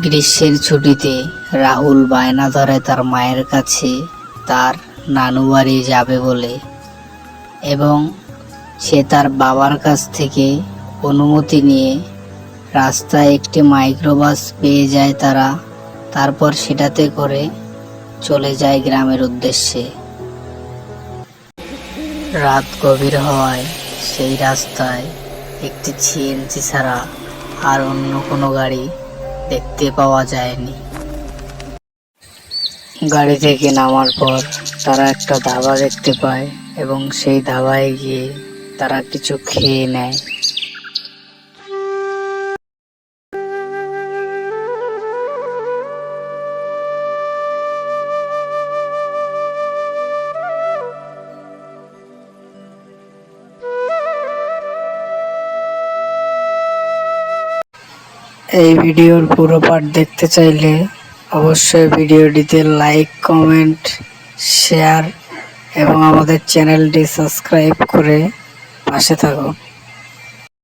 গ্রীষ্মের ছুটিতে রাহুল বায়না ধরে তার মায়ের কাছে তার নানু বাড়ি যাবে বলে এবং সে তার বাবার কাছ থেকে অনুমতি নিয়ে রাস্তায় একটি মাইক্রোবাস পেয়ে যায় তারা। তারপর সেটাতে করে চলে যায় গ্রামের উদ্দেশ্যে। রাত গভীর হওয়ায় সেই রাস্তায় একটি সিএনজি ছাড়া আর অন্য কোনো গাড়ি দেখতে পাওয়া যায়নি। গাড়ি থেকে নামার পর তারা একটা ধাবা দেখতে পায় এবং সেই ধাবায় গিয়ে তারা কিছু খেয়ে নেয়। এই ভিডিওর পুরো পার্ট দেখতে চাইলে অবশ্যই ভিডিওটিতে লাইক কমেন্ট শেয়ার এবং আমাদের চ্যানেলটি সাবস্ক্রাইব করে পাশে থাকুন